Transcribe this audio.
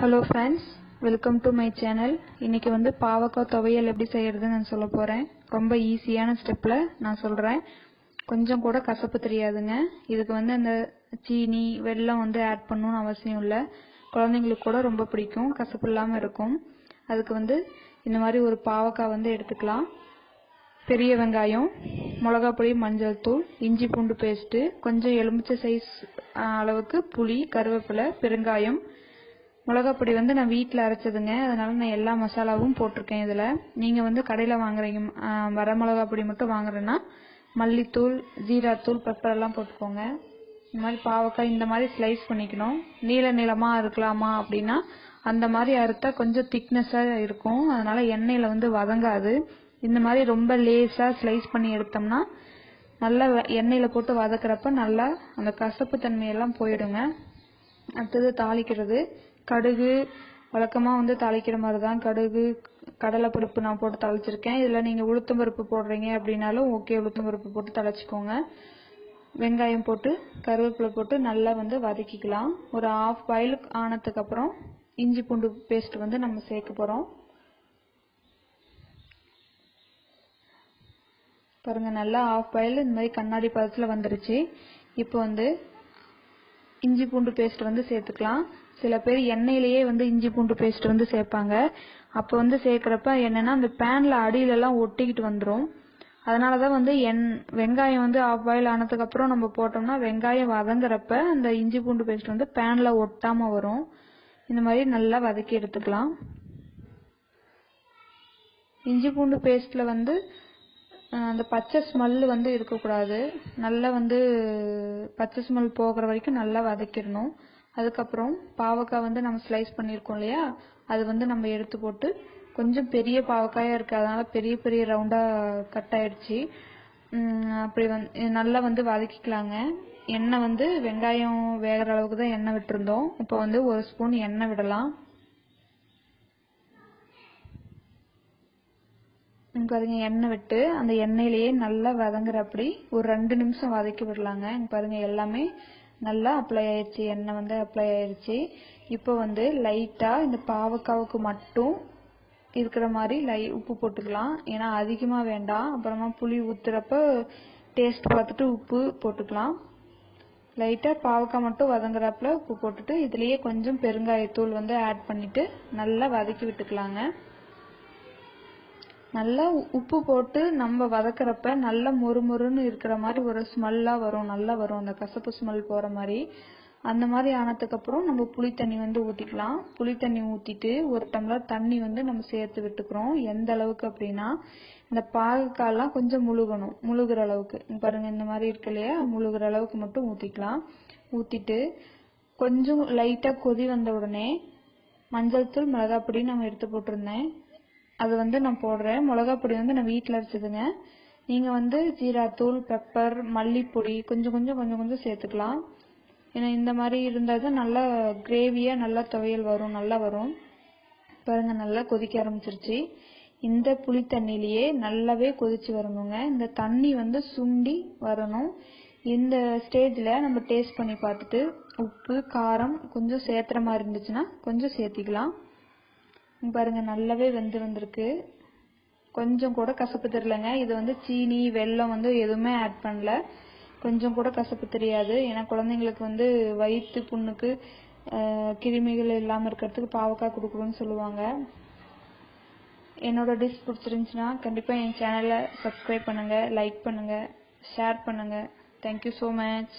Hello friends welcome to my channel இன்னைக்கு வந்து பாவக்காய் துவையல் எப்படி செய்யறதுன்னு நான் சொல்ல போகிறேன் ரொம்ப ஈஸியான ஸ்டெப்பில் நான் சொல்கிறேன் கொஞ்சம் கூட கசப்பு தெரியாதுங்க. இதுக்கு வந்து அந்த சீனி வெள்ளம் வந்து ஆட் பண்ணணும்னு அவசியம் இல்லை. குழந்தைங்களுக்கு கூட ரொம்ப பிடிக்கும். கசப்பு இல்லாமல் இருக்கும். அதுக்கு வந்து இந்த மாதிரி ஒரு பாவக்காய் வந்து எடுத்துக்கலாம். பெரிய வெங்காயம் மிளகாப்பொடி மஞ்சள் தூள் இஞ்சி பூண்டு பேஸ்ட்டு கொஞ்சம் எலுமிச்சை சைஸ் அளவுக்கு புளி கருவேப்பிலை பெருங்காயம் மிளகாப்பொடி வந்து நான் வீட்டில் அரைச்சதுங்க. அதனால நான் எல்லா மசாலாவும் போட்டிருக்கேன் இதில். நீங்கள் வந்து கடையில் வாங்குறீங்க வர மிளகாப் பொடி மட்டும் வாங்குறேன்னா மல்லித்தூள் ஜீராத்தூள் பெப்பர் எல்லாம் போட்டுக்கோங்க. இந்த மாதிரி பாவக்காய் இந்த மாதிரி ஸ்லைஸ் பண்ணிக்கணும். நீள நீளமாக இருக்கலாமா அப்படின்னா அந்த மாதிரி அறுத்தா கொஞ்சம் திக்னஸாக இருக்கும். அதனால எண்ணெயில் வந்து வதங்காது. இந்த மாதிரி ரொம்ப லேஸாக ஸ்லைஸ் பண்ணி எடுத்தோம்னா நல்லா வ- போட்டு வதக்குறப்ப நல்லா அந்த கசப்பு தன்மையெல்லாம் போயிடுங்க. அடுத்தது தாளிக்கிறது. கடுகு வழக்கமாக வந்து தாளிக்கிற மாதிரி தான் கடுகு கடலைப்பருப்பு நான் போட்டு தாளிச்சிருக்கேன். இதில் நீங்கள் உளுத்தம் பருப்பு போடுறீங்க அப்படின்னாலும் ஓகே உளுத்தம் பருப்பு போட்டு தாளிச்சுக்கோங்க. வெங்காயம் போட்டு கருவேப்பிலை போட்டு நல்லா வந்து வதக்கிக்கலாம். ஒரு ஆஃப் பாயில் ஆனதுக்கப்புறம் இஞ்சி பூண்டு பேஸ்ட் வந்து நம்ம சேர்க்க போகிறோம் பாருங்கள் நல்லா ஆஃப் பாயில் இந்த மாதிரி கண்ணாடி பதத்தில் வந்துருச்சு. இப்போ வந்து இஞ்சி பூண்டு பேஸ்ட் வந்து சேர்த்துக்கலாம். சில பேர் எண்ணெயிலேயே வந்து இஞ்சி பூண்டு பேஸ்ட் வந்து சேர்ப்பாங்க. அப்போ வந்து சேர்க்குறப்ப என்னென்னா அந்த பேனில் அடியிலலாம் ஒட்டிக்கிட்டு வந்துடும் அதனால தான் வந்து எண் வெங்காயம் வந்து ஆஃப் பாயில் ஆனதுக்கப்புறம் நம்ம போட்டோம்னா வெங்காயம் வதங்குறப்ப அந்த இஞ்சி பூண்டு பேஸ்ட் வந்து பேனில் ஒட்டாமல் வரும். இந்த மாதிரி நல்லா வதக்கி எடுத்துக்கலாம். இஞ்சி பூண்டு பேஸ்ட்டில் வந்து அந்த பச்சை ஸ்மெல் வந்து இருக்கக்கூடாது. நல்லா வந்து பச்சை ஸ்மெல் போகிற வரைக்கும் நல்லா வதக்கிடணும். அதுக்கப்புறம் பாவக்காய் வந்து நம்ம ஸ்லைஸ் பண்ணியிருக்கோம் இல்லையா? அது வந்து நம்ம எடுத்து போட்டு கொஞ்சம் பெரிய பாவக்காயாக இருக்குது அதனால் பெரிய பெரிய ரவுண்டாக கட் ஆயிடுச்சு. அப்படி வந்து நல்லா வந்து வதக்கிக்கலாங்க. எண்ணெய் வந்து வெங்காயம் வேகிற அளவுக்கு தான் எண்ணெய் விட்டுருந்தோம். இப்போ வந்து ஒரு ஸ்பூன் எண்ணெய் விடலாம். இங்க பாருங்க எண்ணெய் விட்டு அந்த எண்ணெயிலேயே நல்லா வதங்குற அப்படி ஒரு ரெண்டு நிமிஷம் வதக்கி விடலாங்க. இங்க பாருங்க எல்லாமே நல்லா அப்ளை ஆயிடுச்சு எண்ணெய் வந்து அப்ளை ஆயிடுச்சு. இப்போ வந்து லைட்டாக இந்த பாவக்காவுக்கு மட்டும் இருக்கிற மாதிரி லை உப்பு போட்டுக்கலாம். ஏன்னா அதிகமாக வேண்டாம். அப்புறமா புளி ஊற்றுறப்ப டேஸ்ட் பார்த்துட்டு உப்பு போட்டுக்கலாம். லைட்டாக பாவக்காய் மட்டும் வதங்குறாப்புல உப்பு போட்டுட்டு இதுலேயே கொஞ்சம் பெருங்காயத்தூள் வந்து ஆட் பண்ணிவிட்டு நல்லா வதக்கி விட்டுக்கலாங்க. நல்லா உ- உப்பு போட்டு நம்ம வதக்குறப்ப நல்லா மொறுமொறுன்னு இருக்கிற மாதிரி ஒரு ஸ்மெல்லாக வரும். நல்லா வரும். அந்த கசப்பு ஸ்மெல் போகிற மாதிரி. அந்த மாதிரி ஆனதுக்கு அப்புறம் நம்ம புளி தண்ணி வந்து ஊற்றிக்கலாம் புளி தண்ணி ஊற்றிட்டு ஒரு டம்ளர் தண்ணி வந்து நம்ம சேர்த்து விட்டுக்கிறோம். எந்த அளவுக்கு அப்படின்னா இந்த பாகக்காய்லாம் கொஞ்சம் முழுகணும். முழுகிற அளவுக்கு. பாருங்கள் பாருங்க இந்த மாதிரி இருக்கு இல்லையா? முழுகிற அளவுக்கு மட்டும் ஊற்றிக்கலாம் ஊற்றிட்டு கொஞ்சம் லைட்டாக கொதி வந்த உடனே மஞ்சள் தூள் மிளகாப்பொடி நம்ம எடுத்து போட்டிருந்தேன். அது வந்து நான் போடுறேன். மிளகா பொடி வந்து நான் வீட்டில் அரைச்சதுங்க நீங்கள் வந்து ஜீராத்தூள் பெப்பர் மல்லிப்பொடி கொஞ்சம் கொஞ்சம் கொஞ்சம் கொஞ்சம் சேர்த்துக்கலாம். ஏன்னா இந்த மாதிரி இருந்தால் தான் நல்லா கிரேவியாக நல்லா துவையல் வரும் நல்லா வரும். பாருங்க நல்லா கொதிக்க ஆரம்பிச்சிருச்சு. இந்த புளி தண்ணியிலேயே நல்லாவே கொதிச்சு வரணுங்க. இந்த தண்ணி வந்து சுண்டி வரணும். இந்த ஸ்டேஜில் நம்ம டேஸ்ட் பண்ணி பார்த்துட்டு உப்பு காரம் கொஞ்சம் சேர்த்துற மாதிரி இருந்துச்சுன்னா கொஞ்சம் சேர்த்திக்கலாம். பாருங்கள் பாருங்க நல்லாவே வெந்து வந்திருக்கு. கொஞ்சம் கூட கசப்பு தெரியலங்க இது வந்து சீனி வெல்லம் வந்து எதுவுமே ஆட் பண்ணல. கொஞ்சம் கூட கசப்பு தெரியாது. ஏன்னா குழந்தைங்களுக்கு வந்து வயிற்று புண்ணுக்கு கிருமிகள் இல்லாமல் இருக்கிறதுக்கு பாவக்காய் கொடுக்குறோன்னு சொல்லுவாங்க. என்னோட டிஷ் பிடிச்சிருந்துச்சுன்னா கண்டிப்பாக என் சேனலை சப்ஸ்கிரைப் பண்ணுங்கள் லைக் பண்ணுங்கள் ஷேர் பண்ணுங்கள் தேங்க்யூ ஸோ மச்